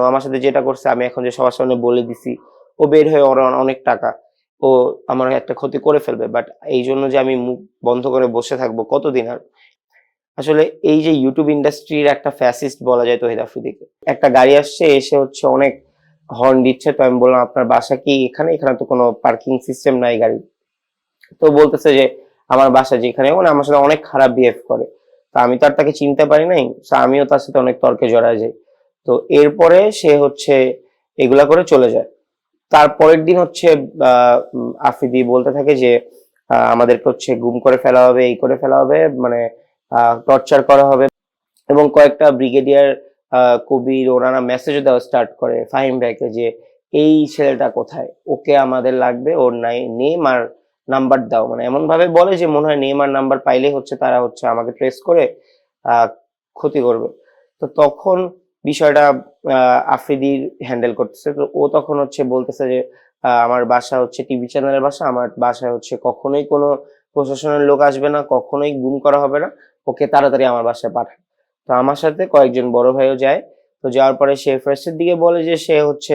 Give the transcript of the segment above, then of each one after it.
ও আমার সাথে যেটা করছে, আমি এখন যে সবার সামনে বলে দিছি, ও বের হয়ে ওর অনেক টাকা। ও আমার একটা ক্ষতি করে ফেলবে বাট এই জন্য যে আমি মুখ বন্ধ করে বসে থাকব কতদিন আর? আসলে এই যে ইউটিউব ইন্ডাস্ট্রির একটা ফ্যাসিস্ট বলা যায় তহিদ আফ্রিদিকে, একটা গাড়ি আসছে, এসে হচ্ছে অনেক হর্ন দিচ্ছে, তো আমি বললাম, আপনার বাসা কি এখানে? এখানে তো কোনো পার্কিং সিস্টেম নাই গাড়ি। তো বলতেছে যে, আমার বাসা যেখানে মানে আমার সাথে অনেক খারাপ বিহেভ করে। তো আমি তো আর তাকে চিনতে পারি নাই আমিও তার সাথে অনেক তর্কে জড়া যাই। তো এরপরে সে হচ্ছে এগুলা করে চলে যায়। তারপরের দিন হচ্ছে উম, বলতে থাকে যে আমাদেরকে হচ্ছে গুম করে ফেলা হবে এই করে ফেলা হবে মানে টর্চার করা হবে এবং কয়েকটা ব্রিগেডিয়ার কবির ওনারা মেসেজও দেওয়া স্টার্ট করে ফাহিম ভাইকে যে এই ছেলেটা কোথায়? ওকে আমাদের লাগবে ওর নাই নেম আর নাম্বার দাও। মানে এমন ভাবে বলে যে মনে হয় নেম আর নাম্বার পাইলে হচ্ছে তারা হচ্ছে আমাকে ট্রেস করে ক্ষতি করবে। তো তখন বিষয়টা আফ্রিদির হ্যান্ডেল করতেছে। তো ও তখন হচ্ছে বলতেছে যে আমার বাসা হচ্ছে টিভি চ্যানেলের বাসা, আমার বাসায় হচ্ছে কখনোই কোনো প্রশাসনের লোক আসবে না, কখনোই গুম করা হবে না। ওকে তাড়াতাড়ি আমার বাসায় পাঠায় তো আমার সাথে কয়েকজন বড় ভাইও যায়। তো যাওয়ার পরে সে ফার্স্টের দিকে বলে যে, সে হচ্ছে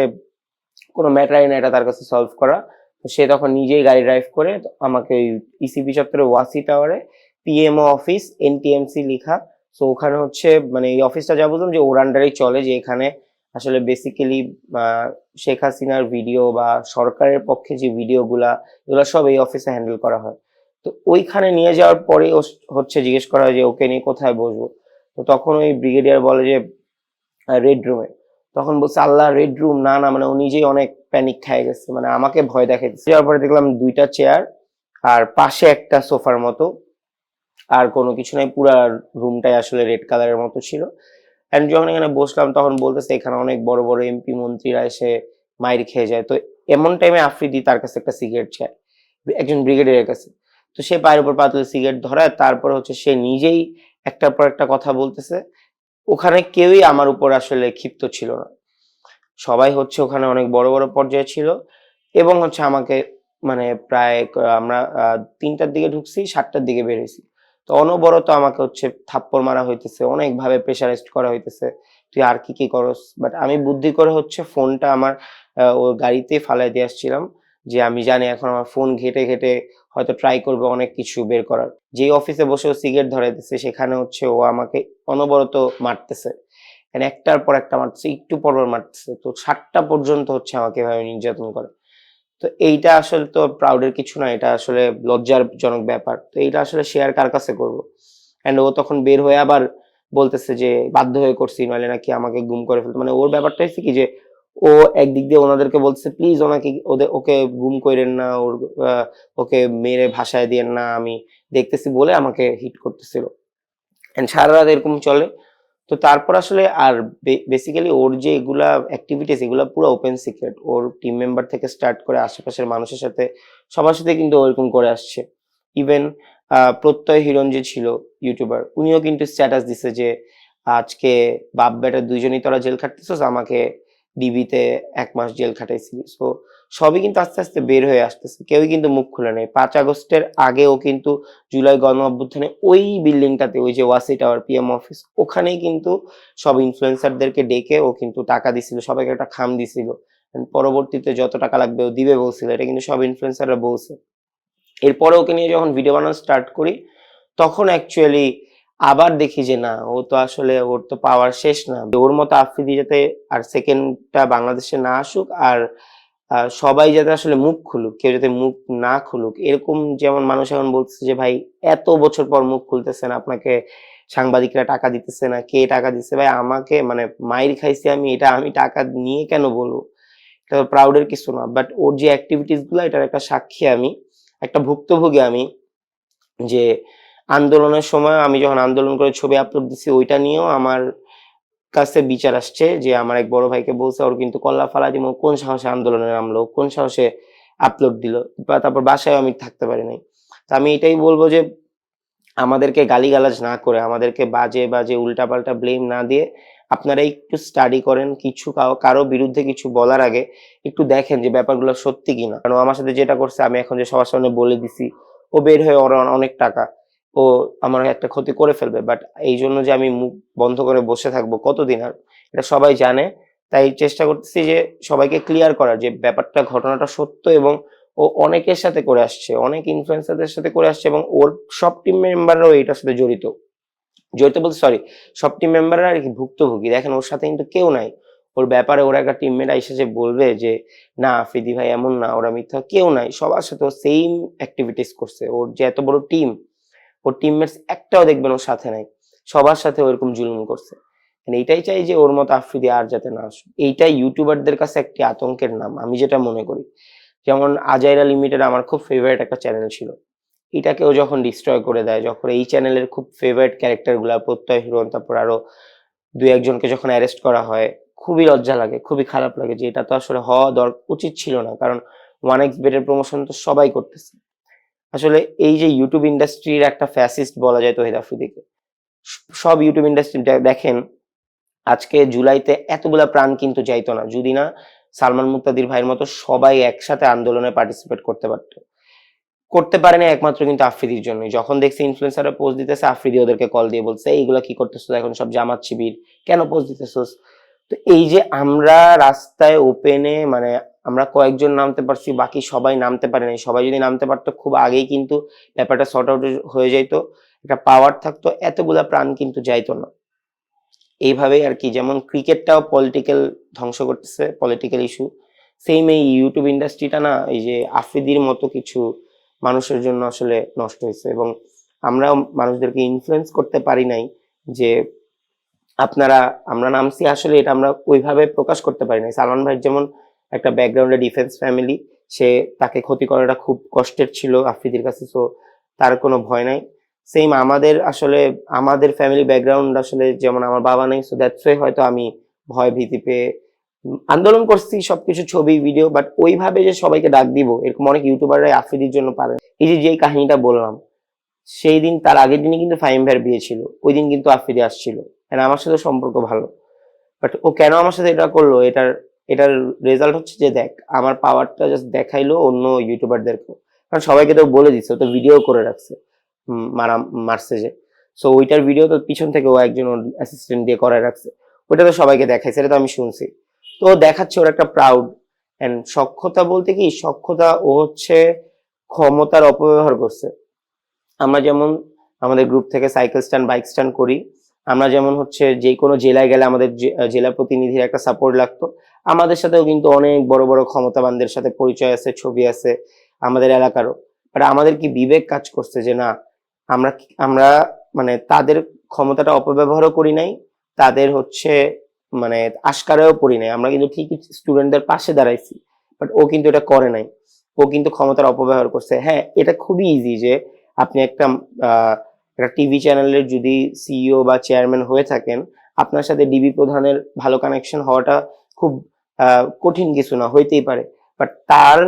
কোনো ম্যাটারই না, এটা তার কাছে সলভ করা। তো সে তখন নিজেই গাড়ি ড্রাইভ করে আমাকে ওই ইসিপি চত্বরে ওয়াসি টাওয়ারে পিএমও অফিস এনটিএমসি লেখা। তো ওখানে হচ্ছে মানে এই অফিসটা যা বুঝলাম যে, ওর আন্ডারেই চলে যে, এখানে আসলে বেসিক্যালি শেখ হাসিনার ভিডিও বা সরকারের পক্ষে যে ভিডিওগুলা এগুলো সব এই অফিসে হ্যান্ডেল করা হয়। তো ওইখানে নিয়ে যাওয়ার পরে হচ্ছে জিজ্ঞেস করা হয় যে, ওকে নিয়ে কোথায় বসবো? তো তখন ওই ব্রিগেডিয়ার বলে যে রেড রুমে তখন বলছে, আল্লাহ রেড রুম না না মানে ও নিজেই অনেক প্যানিক খেয়ে গেছে মানে আমাকে ভয় দেখাইতেছে যাওয়ার পরে দেখলাম দুইটা চেয়ার আর পাশে একটা সোফার মতো। আর কোনো কিছু নাই, পুরা রুমটাই আসলে রেড কালারের মতো ছিল। এন্ড যখন এখানে বসলাম, তখন বলতেছে এখানে অনেক বড় বড় এমপি মন্ত্রীরা এসে মাইর খেয়ে যায়। তো এমন টাইমে আফ্রিদি তার কাছে একটা সিগারেট চায়, একজন ব্রিগেডিয়ারের কাছে। তো সে পায়ের উপর পাতলে সিগারেট ধরায়, তারপর হচ্ছে সে নিজেই একটার পর একটা কথা বলতেছে। ওখানে কেউই আমার উপর আসলে ক্ষিপ্ত ছিল না। সবাই হচ্ছে ওখানে অনেক বড় বড় পর্যায়ে ছিল এবং হচ্ছে আমাকে মানে প্রায় আমরা তিনটার দিকে ঢুকছি, সাতটার দিকে বের হয়েছি। তো অনবরত আমাকে হচ্ছে থাপ্পড় মারা হইতেছে অনেক ভাবে প্রেশারাইজড করা হইতেছে। তুই আর কি কি করস? বাট আমি বুদ্ধি করে হচ্ছে ফোনটা আমার ওর গাড়িতে ফালাই দিয়ে আসছিলাম যে আমি জানি এখন আমার ফোন ঘেটে ঘেটে হয়তো ট্রাই করবে অনেক কিছু বের করার। যেই অফিসে বসে ও সিগারেট ধরাইতেছে, সেখানে হচ্ছে ও আমাকে অনবরত মারতেছে। একটার পর একটা মারতেছে, একটু পর মারতেছে। তো সাতটা পর্যন্ত হচ্ছে আমাকে এভাবে নির্যাতন করে। তো এইটা আসলে তো প্রাউডের কিছু না, এটা আসলে লজ্জার জনক ব্যাপার। তো এইটা আসলে শেয়ার কার কাছে করব? অ্যান্ড ও তখন বের হয়ে আবার বলতেছে যে, বাধ্য হয়ে করছি, নইলে নাকি আমাকে গুম করে ফেলতো। মানে ওর ব্যাপারটা হচ্ছে কি যে, ও একদিক দিয়ে ওনাদেরকে বলছে প্লিজ ওনাকে, ওদের, ওকে গুম করেন না, ওর ওকে মেরে ভাষায় দিয়েন না, আমি দেখতেছি বলে আমাকে হিট করতেছিল। এন্ড সারা রাত এরকম চলে। তো তারপর আসলে আর বেসিক্যালি ওর যে এগুলা অ্যাক্টিভিটিস এগুলা পুরো ওপেন সিক্রেট ওর টিম মেম্বার থেকে স্টার্ট করে আশেপাশের মানুষের সাথে সবার সাথে কিন্তু ওরকম করে আসছে। ইভেন প্রত্যয় হিরণ যে ছিল ইউটিউবার উনিও কিন্তু স্ট্যাটাস দিছে যে, আজকে বাপ বেটা দুইজনই তোরা জেল খাটতেছ আমাকে ডিবিতে এক মাস জেল খাটাইছিলি। সো সবই কিন্তু আস্তে আস্তে বের হয়ে আসতেছে। কেউই কিন্তু মুখ খুলে নেই। পাঁচ আগস্টের আগেও কিন্তু জুলাই গণ অভ্যুত্থানে ওই বিল্ডিংটাতে, ওই যে ওয়াসি টাওয়ার পিএম অফিস ওখানেই কিন্তু সব ইনফ্লুয়েন্সারদেরকে ডেকে ও কিন্তু টাকা দিছিল, সবাইকে একটা খাম দিছিল। পরবর্তীতে যত টাকা লাগবে ও দিবে বলছিল। এটা কিন্তু সব ইনফ্লুয়েন্সাররা বলছে। এরপরে ওকে নিয়ে যখন ভিডিও বানানো স্টার্ট করি, তখন অ্যাকচুয়ালি আবার দেখি যে না, ও তো আসলে ওর তো পাওয়ার শেষ না। ওর মতো আফ্রিদি যাতে আর সেকেন্ডটা বাংলাদেশে না আসুক আর সবাই যাতে আসলে মুখ খুলুক, কেউ যাতে মুখ না খুলুক, এরকম যেমন মানুষ এখন বলতেছে যে, ভাই, এত বছর পর মুখ খুলতেছেন, আপনাকে সাংবাদিকরা টাকা দিতেছে না, কে টাকা দিচ্ছে ভাই, আমাকে মানে মাইর খাইছি আমি, এটা আমি টাকা নিয়ে কেন বলব? এটা তো প্রাউডের কিছু না বাট ওর যে অ্যাক্টিভিটিসগুলো, এটার একটা সাক্ষী আমি, একটা ভুক্তভোগী আমি, যে আন্দোলনের সময় আমি যখন আন্দোলন করে ছবি আপলোড দিছি, ওইটা নিয়েও আমার কাছে বিচার আসছে যে আমার এক বড় ভাইকে বলছে, ওর কিন্তু কল্লা ফালা দিব কোন সাহসে আন্দোলনে নামলো? কোন সাহসে আপলোড দিল? বা তারপর বাসায় আমি থাকতে পারি নাই। তো আমি এটাই বলব যে আমাদেরকে গালিগালাজ না করে, আমাদেরকে বাজে বাজে উল্টাপাল্টা ব্লেম না দিয়ে আপনারা একটু স্টাডি করেন, কিছু কারও বিরুদ্ধে কিছু বলার আগে একটু দেখেন যে ব্যাপারগুলো সত্যি কিনা। কারণ আমার সাথে যেটা করছে, আমি এখন যে সবার সামনে বলে দিছি, ও বের হয়ে ওর অনেক টাকা। ও আমার একটা ক্ষতি করে ফেলবে বাট এই জন্য যে আমি মুখ বন্ধ করে বসে থাকব কতদিন আর, এটা সবাই জানে। তাই চেষ্টা করতেছি যে সবাইকে ক্লিয়ার করার যে ব্যাপারটা, ঘটনাটা সত্য এবং ও অনেকের সাথে করে আসছে, অনেক ইনফ্লুয়েন্সারদের সাথে করে আসছে এবং ওর সব টিম মেম্বাররাও এটার সাথে জড়িত। জড়িত বলতে সরি সব টিম মেম্বাররা আর কি ভুক্তভোগী। দেখেন, ওর সাথে কিন্তু কেউ নাই। ওর ব্যাপারে ওরা একটা টিমমেট এসে যে বলবে যে, না, ফিদি ভাই এমন না, ওরা মিথ্যা। কেউ নাই। সবার সাথে ও সেম অ্যাক্টিভিটিস করছে। ওর যে এত বড় টিম ওর টিমমেটস একটাও দেখবেন ওর সাথে নাই। সবার সাথে ওরকম জুলুম করছে। মানে এইটাই চাই যে ওর মতো আফ্রিদি আর যাতে না আসুক। এইটাই ইউটিউবারদের কাছে একটি আতঙ্কের নাম, আমি যেটা মনে করি। যেমন আজাইরা লিমিটেড আমার খুব ফেভারিট একটা চ্যানেল ছিল। এটাকেও যখন ডিস্ট্রয় করে দেয়, যখন এই চ্যানেলের খুব ফেভারিট ক্যারেক্টারগুলা প্রত্যয় হিরোন তারপর আরও দুই একজনকে যখন অ্যারেস্ট করা হয়, খুবই লজ্জা লাগে, খুবই খারাপ লাগে যে এটা তো আসলে হওয়া দর উচিত ছিল না। কারণ ওয়ান এক্স বেডের প্রমোশন তো সবাই করতেছে। আসলে এই যে ইউটিউব ইন্ডাস্ট্রির একটা ফ্যাসিস্ট বলা যায় তহিদ আফ্রিদিকে, সব ইউটিউব ইন্ডাস্ট্রি দেখেন, আজকে জুলাইতে এতগুলা প্রাণ কিন্তু যাইতো না, যদি না সালমান মুক্তাদির ভাইয়ের মতো সবাই একসাথে আন্দোলনে পার্টিসিপেট করতে পারতো। করতে পারে না একমাত্র কিন্তু আফ্রিদির জন্য যখন দেখছি ইনফ্লুয়েন্সাররা পোস্ট দিতেছে, আফ্রিদি ওদেরকে কল দিয়ে বলছে, এইগুলা কি করতেছো? এখন সব জামাত শিবির, কেন পোস্ট দিতেছোস? তো এই যে আমরা রাস্তায় ওপেনে মানে আমরা কয়েকজন নামতে পারছি, বাকি সবাই নামতে পারে নাই। সবাই যদি নামতে পারতো, খুব আগেই কিন্তু ব্যাপারটা শর্ট আউট হয়ে যেত একটা পাওয়ার থাকতো, এতগুলা প্রাণ কিন্তু যাইতো না। এইভাবেই আর কি, যেমন ক্রিকেটটাও পলিটিক্যাল ধ্বংস করতেছে পলিটিক্যাল ইস্যু সেম এই ইউটিউব ইন্ডাস্ট্রিটা না, এই যে আফ্রিদির মতো কিছু মানুষের জন্য আসলে নষ্ট হয়েছে এবং আমরা মানুষদেরকে ইনফ্লুয়েন্স করতে পারি নাই যে আপনারা, আমরা নামছি আসলে এটা আমরা ওইভাবে প্রকাশ করতে পারি নাই। সালমান ভাই যেমন একটা ব্যাকগ্রাউন্ডে ডিফেন্স ফ্যামিলি সে তাকে ক্ষতি করাটা খুব কষ্টের ছিল আফ্রিদির কাছে সো তার কোনো ভয় নাই। সেম আমাদের আসলে, আমাদের ফ্যামিলি ব্যাকগ্রাউন্ড আসলে যেমন আমার বাবা নেই সো দ্যাটস হয়তো আমি ভয় ভীতি পেয়ে আন্দোলন করছি, সবকিছু ছবি ভিডিও বাট ওইভাবে যে সবাইকে ডাক দিব, এরকম অনেক ইউটিউবাররাই আফ্রিদির জন্য পারে। এই যে যেই কাহিনীটা বললাম, সেই দিন তার আগের দিনই কিন্তু ফাইম ভাইয়ের বিয়ে ছিল, ওই দিন কিন্তু আফ্রিদি আসছিল আমার সাথে সম্পর্ক ভালো। বাট ও কেন আমার সাথে এটা করল, এটার এটার রেজাল্ট হচ্ছে যে দেখ, আমার পাওয়ারটা জাস্ট দেখাইলো অন্য ইউটিউবারদেরকে কারণ সবাইকে তো বলে দিচ্ছে ও তো ভিডিও করে রাখছে মারা, মারছে যে। সো ওইটার ভিডিও তো পিছন থেকে ও একজন অ্যাসিস্ট্যান্ট দিয়ে করে রাখছে। ওইটা তো সবাইকে দেখাইছে, এটা তো আমি শুনছি। তো দেখাচ্ছে ওর একটা প্রাউড অ্যান্ড সক্ষতা বলতে কি, সক্ষতা ও হচ্ছে ক্ষমতার অপব্যবহার করছে। আমরা যেমন আমাদের গ্রুপ থেকে সাইকেল স্ট্যান্ড বাইক স্ট্যান্ড করি আমরা যেমন হচ্ছে যে কোনো জেলায় গেলে আমাদের জেলা প্রতিনিধির একটা সাপোর্ট লাগতো। আমাদের সাথেও কিন্তু অনেক বড় বড় ক্ষমতাবানদের সাথে পরিচয় আছে ছবি আছে আমাদের এলাকারও। বাট আমাদের কি বিবেক কাজ করছে যে না আমরা আমরা মানে তাদের ক্ষমতাটা অপব্যবহারও করি নাই তাদের হচ্ছে মানে আশকারেও পড়ি নাই। আমরা কিন্তু ঠিকই স্টুডেন্টদের পাশে দাঁড়াইছি বাট ও কিন্তু এটা করে নাই। ও কিন্তু ক্ষমতার অপব্যবহার করছে। হ্যাঁ এটা খুবই ইজি যে আপনি একটা আহ, একটা টিভি চ্যানেলের যদি সিইও বা চেয়ারম্যান হয়ে থাকেন, আপনার সাথে ডিবি প্রধানের ভালো কানেকশন হওয়াটা খুব কঠিন কিছু না, হইতেই পারে। বাট তার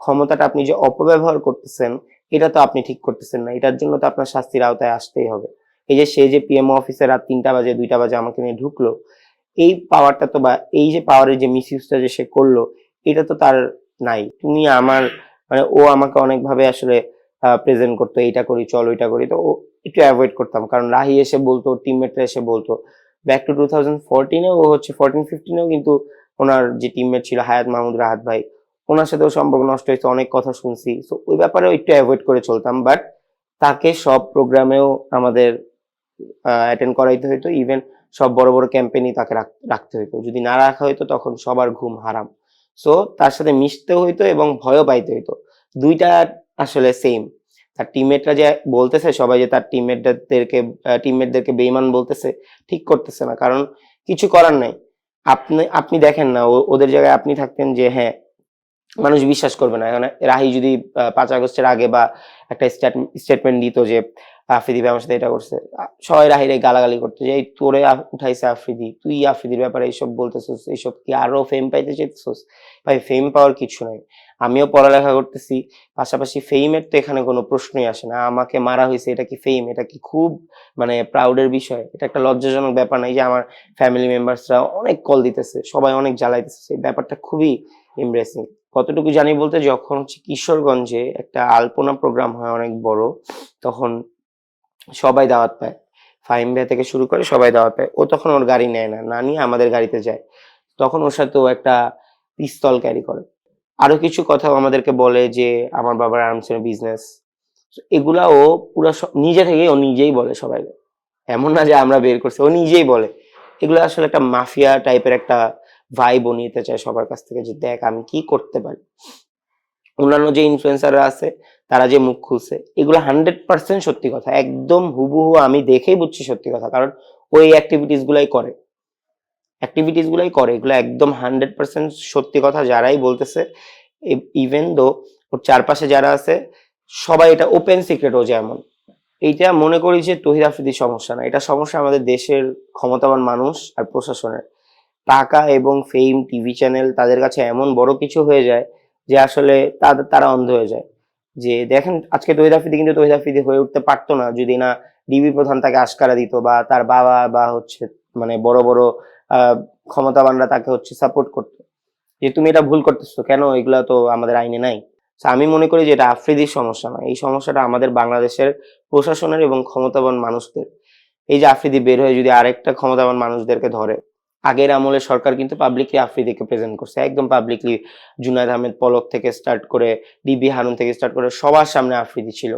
ক্ষমতাটা আপনি যে অপব্যবহার করতেছেন, এটা তো আপনি ঠিক করতেছেন না। এটার জন্য তো আপনার শাস্তির আওতায় আসতেই হবে। এই যে সে যে পিএমও অফিসে রাত তিনটা বাজে, দুইটা বাজে আমাকে নিয়ে ঢুকলো, এই পাওয়ারটা তো বা, এই যে পাওয়ারের যে মিস ইউজটা যে সে করল, এটা তো তার নাই। তুমি আমার মানে ও আমাকে অনেকভাবে আসলে প্রেজেন্ট করতো, এইটা করি, চল ওইটা করি। তো ও একটু অ্যাভয়েড করতাম। কারণ রাহি এসে বলতো টিমমেটরা এসে বলতো। ব্যাক টু টু থাউজেন্ড ফোরটিনে ও হচ্ছে ফোরটিন ফিফটিনেও কিন্তু ওনার যে টিমমেট ছিল, হায়াত মাহমুদ রাহাত ভাই, ওনার সাথেও সম্পর্ক নষ্ট হয়েছে, অনেক কথা শুনছি। তো ওই ব্যাপারেও একটু অ্যাভয়েড করে চলতাম। বাট তাকে সব প্রোগ্রামেও আমাদের অ্যাটেন্ড করাইতে হইতো। ইভেন সব বড় বড় ক্যাম্পেনই তাকে রাখতে হইতো। যদি না রাখা হইতো, তখন সবার ঘুম হারাম। সো তার সাথে মিশতে হইতো এবং ভয়ও পাইতে হইতো। দুইটা আসলে সেম তার টিমমেটরা যে বলতেছে, সবাই যে তার টিমমেটদেরকে টিমমেটদেরকে বেইমান বলতেছে, ঠিক করতেছে না। কারণ কিছু করার নাই। আপনি আপনি দেখেন না ওদের জায়গায় আপনি থাকতেন যে হ্যাঁ মানুষ বিশ্বাস করবে না। এখন রাহি যদি পাঁচ আগস্টের আগে বা একটা স্টেটমেন্ট দিত যে, আফ্রিদি আমার সাথে এটা করছে সবাই রাহিরে গালাগালি করতো যে, এই তোরে উঠাইছে আফ্রিদি, তুই আফ্রিদির ব্যাপারে এইসব বলতেছিস এইসব কি আরও ফেম পাইতে চাইতেছিস? ভাই ফেম পাওয়ার কিছু নাই। আমিও পড়ালেখা করতেছি, পাশাপাশি ফেমের তো এখানে কোনো প্রশ্নই আসে না। আমাকে মারা হয়েছে, এটা কি ফেম এটা কি খুব মানে প্রাউডের বিষয়? এটা একটা লজ্জাজনক ব্যাপার নাই যে, আমার ফ্যামিলি মেম্বার্সরা অনেক কল দিতেছে, সবাই অনেক জ্বালাইতেছে। এই ব্যাপারটা খুবই ইমপ্রেসিং কতটুকু জানি বলতে যখন হচ্ছে কিশোরগঞ্জে একটা আলপনা প্রোগ্রাম হয় অনেক বড়, তখন সবাই দাওয়াত পায়। ফাহিম ভাই থেকে শুরু করে সবাই দাওয়াত পায়। ও তখন ওর গাড়ি নেয় না। না নিয়ে আমাদের গাড়িতে যায়। তখন ওর সাথে ও একটা পিস্তল ক্যারি করে। আরও কিছু কথাও আমাদেরকে বলে যে, আমার বাবার আরামসে বিজনেস এগুলা ও পুরো নিজে থেকে ও নিজেই বলে সবাইকে। এমন না যে আমরা বের করছি, ও নিজেই বলে। এগুলো আসলে একটা মাফিয়া টাইপের একটা ভাইব ও নিতে চায় সবার কাছ থেকে যে, দেখ, আমি কি করতে পারি? অন্যান্য যে ইনফ্লুয়েন্সাররা আছে, তারা যে মুখ খুলছে, এগুলো হান্ড্রেড পার্সেন্ট সত্যি কথা। একদম হুবহু আমি দেখেই বুঝছি সত্যি কথা। কারণ ওই অ্যাক্টিভিটিস গুলাই করে। অ্যাক্টিভিটিস গুলাই করে, এগুলো একদম হান্ড্রেড পার্সেন্ট সত্যি কথা। যারাই বলতেছে ইভেন দো ওর চারপাশে যারা আছে, সবাই এটা ওপেন সিক্রেট ও যেমন এইটা মনে করি যে তহিদ আফ্রিদির সমস্যা না। এটা সমস্যা আমাদের দেশের ক্ষমতাবান মানুষ আর প্রশাসনের। টাকা এবং ফেম টিভি চ্যানেল তাদের কাছে এমন বড় কিছু হয়ে যায় যে আসলে তাদের তারা অন্ধ হয়ে যায়। যে দেখেন, আজকে তহিদ আফ্রিদি কিন্তু তহিদ আফ্রিদি হয়ে উঠতে পারতো না। যদি না ডিবি প্রধান তাকে আশকারা দিত বা তার বাবা বা হচ্ছে মানে বড় বড় ক্ষমতাবানরা তাকে হচ্ছে সাপোর্ট করতো। যে তুমি এটা ভুল করতেছো, কেন এগুলা তো আমাদের আইনে নাই? আমি মনে করি যে এটা আফ্রিদির সমস্যা না এই সমস্যাটা আমাদের বাংলাদেশের প্রশাসনের এবং ক্ষমতাবান মানুষদের। এই যে আফ্রিদি বের হয়ে যদি আরেকটা ক্ষমতাবান মানুষদেরকে ধরে আগের আমলে সরকার কিন্তু পাবলিকলি আফ্রিদিকে প্রেজেন্ট করছে। একদম পাবলিকলি জুনায়দ আহমেদ পলক থেকে স্টার্ট করে ডিবি হারুন থেকে স্টার্ট করে সবার সামনে আফ্রিদি ছিল।